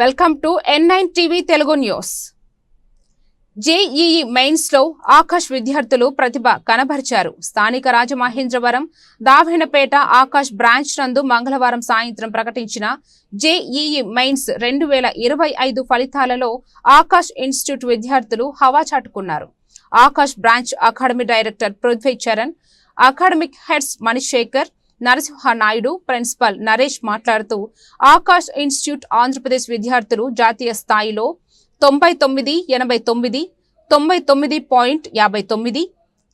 Welcome to N nine TV Telugu news. JEE మెయిన్స్లో ఆకాష్ విద్యార్థులు ప్రతిభ కనబరిచారు. స్థానిక రాజమహేంద్రవరం దావెనపేట ఆకాష్ బ్రాంచ్ నందు మంగళవారం సాయంత్రం ప్రకటించిన జేఈఈ మెయిన్స్ రెండు వేల ఇరవై ఐదు ఫలితాలలో ఆకాష్ ఇన్స్టిట్యూట్ విద్యార్థులు హవా చాటుకున్నారు. Aakash branch academy director Prithvi Charan academic heads Manishekar Narasimha Naidu principal Naresh మాట్లాడుతూ ఆకాష్ ఇన్స్టిట్యూట్ ఆంధ్రప్రదేశ్ విద్యార్థులు జాతీయ స్థాయిలో తొంభై తొమ్మిది ఎనభై తొమ్మిది తొంభై తొమ్మిది పాయింట్ యాభై తొమ్మిది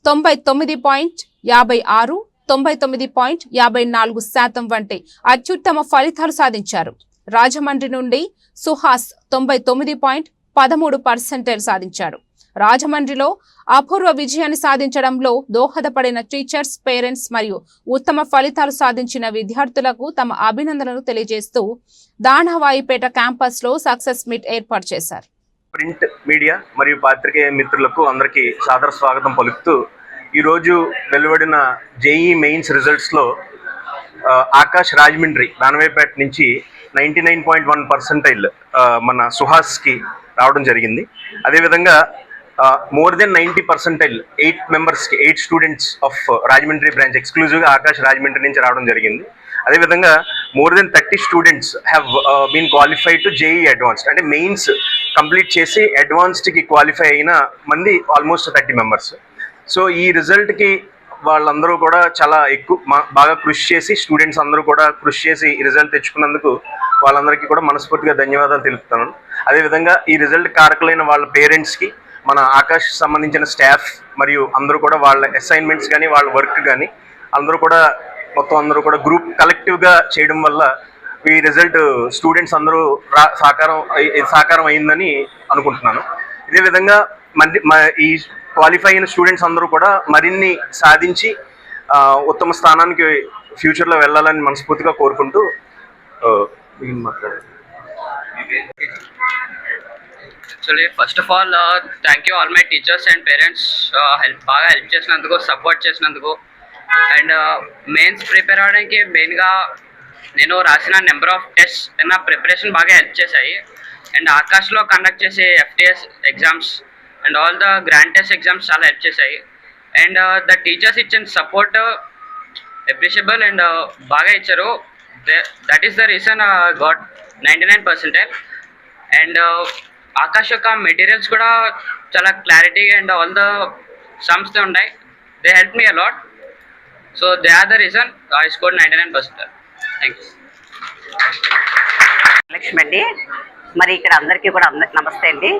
తొంభై తొమ్మిది పాయింట్ యాభై ఆరు తొంభై తొమ్మిది పాయింట్ యాభై నాలుగు శాతం వంటి అత్యుత్తమ ఫలితాలు సాధించారు. రాజమండ్రి నుండి సుహాస్ తొంభై తొమ్మిది పాయింట్ పదమూడు పర్సెంటేజ్ సాధించాడు రాజమండ్రిలో అపూర్వ విజయాన్ని సాధించడంలో దోహదపడిన టీచర్స్ పేరెంట్స్ మరియు ఉత్తమ ఫలితాలు సాధించిన విద్యార్థులకు తమ అభినందనలు తెలియజేస్తూ దానవాయిపేట క్యాంపస్లో సక్సెస్ మీట్ ఏర్పాటు చేశారు. ప్రింట్ మీడియా మరియు పాత్రికేయ మిత్రులకు అందరికీ సాదర స్వాగతం పలుకుతూ ఈరోజు వెలువడిన జేఈ మెయిన్స్ రిజల్ట్స్లో ఆకాష్ రాజమండ్రి దానవేపేట నుంచి ninety nine point one percentile మన సుహాస్కి రావడం జరిగింది. అదేవిధంగా more than ninety percentile eight మెంబర్స్కి eight students of Rajahmundry branch ఎక్స్క్లూజివ్గా ఆకాశ్ రాజమండ్రి నుంచి రావడం జరిగింది. అదేవిధంగా more than thirty students have been qualified to JEE advanced అంటే మెయిన్స్ కంప్లీట్ చేసి అడ్వాన్స్డ్కి క్వాలిఫై అయిన మంది ఆల్మోస్ట్ థర్టీ మెంబర్స్ సో ఈ రిజల్ట్కి వాళ్ళందరూ కూడా చాలా ఎక్కువ బాగా కృషి చేసి స్టూడెంట్స్ అందరూ కూడా కృషి చేసి ఈ రిజల్ట్ తెచ్చుకున్నందుకు వాళ్ళందరికీ కూడా మనస్ఫూర్తిగా ధన్యవాదాలు తెలుపుతున్నాను. అదేవిధంగా ఈ రిజల్ట్ కారకులైన వాళ్ళ పేరెంట్స్కి మన ఆకాష్ సంబంధించిన స్టాఫ్ మరియు అందరూ కూడా వాళ్ళ అసైన్మెంట్స్ కానీ వాళ్ళ వర్క్ కానీ అందరూ కూడా మొత్తం అందరూ కూడా గ్రూప్ కలెక్టివ్గా చేయడం వల్ల ఈ రిజల్ట్ స్టూడెంట్స్ అందరూ రా సాకారం సాకారం అయిందని అనుకుంటున్నాను. ఇదే విధంగా మ- ఈ క్వాలిఫై అయిన స్టూడెంట్స్ అందరూ కూడా మరిన్ని సాధించి ఉత్తమ స్థానానికి ఫ్యూచర్లో వెళ్ళాలని మనస్ఫూర్తిగా కోరుకుంటూ మాట్లాడారు actually first of all thank you all my teachers and parents help బాగా హెల్ప్ చేసినందుకు సపోర్ట్ చేసినందుకు. అండ్ మెయిన్స్ ప్రిపేర్ అవడానికి మెయిన్గా నేను రాసిన నెంబర్ ఆఫ్ టెస్ట్ నా ప్రిపరేషన్ బాగా హెల్ప్ చేశాయి. అండ్ ఆకాశ్లో కండక్ట్ చేసే FTS exams and all the grand test exams చాలా హెల్ప్ చేశాయి. అండ్ ద టీచర్స్ ఇచ్చిన సపోర్ట్ అప్రిషియబుల్ అండ్ బాగా ఇచ్చారు. That is the reason got ninety nine percentage and Aakash యొక్క మెటీరియల్స్ కూడా చాలా clarity and all the sums ఉన్నాయి. They help me a lot so they are the reason I score ninety nine percent thank you Lakshmi అండి. మరి ఇక్కడ అందరికీ కూడా అందరికి నమస్తే అండి.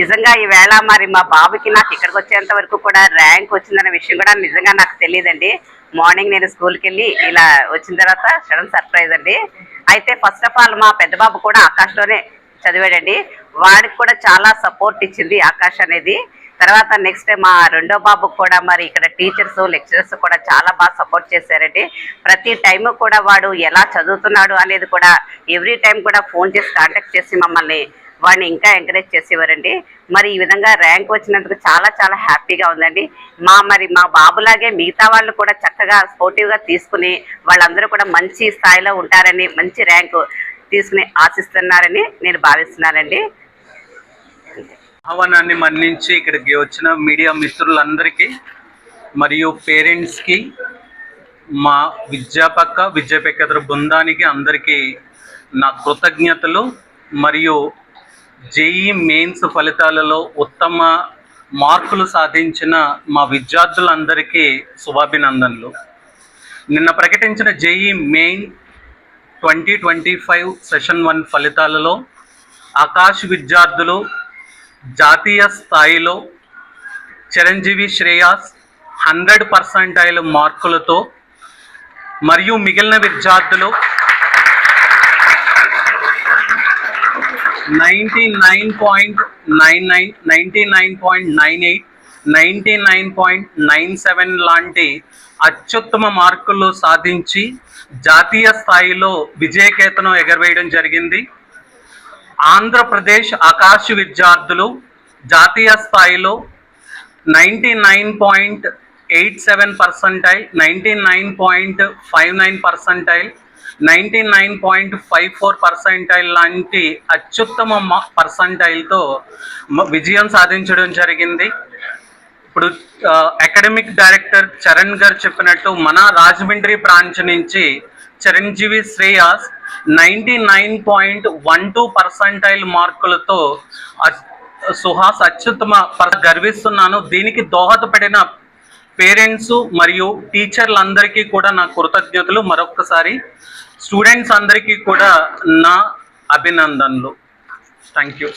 నిజంగా ఈవేళ మరి మా బాబుకి నాకు ఇక్కడికి వచ్చేంత వరకు కూడా ర్యాంక్ వచ్చిందనే విషయం కూడా నిజంగా నాకు తెలియదండి. మార్నింగ్ నేను స్కూల్కి వెళ్ళి ఇలా వచ్చిన తర్వాత సడన్ సర్ప్రైజ్ అండి. అయితే ఫస్ట్ ఆఫ్ ఆల్ మా పెద్ద బాబు కూడా ఆకాష్లోనే చదివాడండి. వాడికి కూడా చాలా సపోర్ట్ ఇచ్చింది ఆకాష్ అనేది. తర్వాత నెక్స్ట్ మా రెండో బాబుకు కూడా మరి ఇక్కడ టీచర్స్ లెక్చరర్స్ కూడా చాలా బాగా సపోర్ట్ చేశారండి. ప్రతి టైం కూడా వాడు ఎలా చదువుతున్నాడు అనేది కూడా ఎవ్రీ టైం కూడా ఫోన్ చేసి కాంటాక్ట్ చేసి మమ్మల్ని వాడిని ఇంకా ఎంకరేజ్ చేసేవారండి. మరి ఈ విధంగా ర్యాంక్ వచ్చినందుకు చాలా చాలా హ్యాపీగా ఉందండి. మా మరి మా బాబులాగే మిగతా వాళ్ళు కూడా చక్కగా స్పోర్టివ్గా తీసుకుని వాళ్ళందరూ కూడా మంచి స్థాయిలో ఉంటారని మంచి ర్యాంకు తీసుకుని ఆశిస్తున్నారని నేను భావిస్తున్నానండి. ఆహ్వానాన్ని మన్నించి ఇక్కడికి వచ్చిన మీడియా మిత్రులందరికీ మరియు పేరెంట్స్కి మా విద్యాపక్క విద్యాపేకేతర బృందానికి అందరికీ నా కృతజ్ఞతలు మరియు జేఈ మెయిన్స్ ఫలితాలలో ఉత్తమ మార్కులు సాధించిన మా విద్యార్థులందరికీ శుభాభినందనలు. నిన్న ప్రకటించిన JEE main twenty twenty five session one ఫలితాలలో ఆకాశ్ విద్యార్థులు జాతీయ స్థాయిలో చిరంజీవి శ్రేయాస్ హండ్రెడ్ పర్సెంటైల్ మార్కులతో మరియు మిగిలిన విద్యార్థులు ninety nine point nine nine ninety nine point nine eight ninety nine point nine seven లాంటి అత్యుత్తమ మార్కులు సాధించి జాతీయ స్థాయిలో విజయకేతనం ఎగరవేయడం జరిగింది. ఆంధ్రప్రదేశ్ ఆకాశ విద్యార్థులు జాతీయ స్థాయిలో ninety nine point eight seven percentile ninety nine point five nine percentile ninety nine point five four percentile లాంటి అత్యుత్తమ పర్సంటైల్తో విజయం సాధించడం జరిగింది. ఇప్పుడు అకాడమిక్ డైరెక్టర్ చరణ్ గారు చెప్పినట్టు మన రాజమండ్రి బ్రాంచ్ నుంచి Chiranjeevi Shreyas ninety nine point one two percentile మార్కులతో అ- సుహాస్ అత్యుత్తమ గర్విస్తున్నాను. దీనికి దోహదపడిన పేరెంట్స్ మరియు టీచర్లందరికీ కూడా నా కృతజ్ఞతలు. మరొకసారి స్టూడెంట్స్ అందరికీ కూడా నా అభినందనలు. Thank you.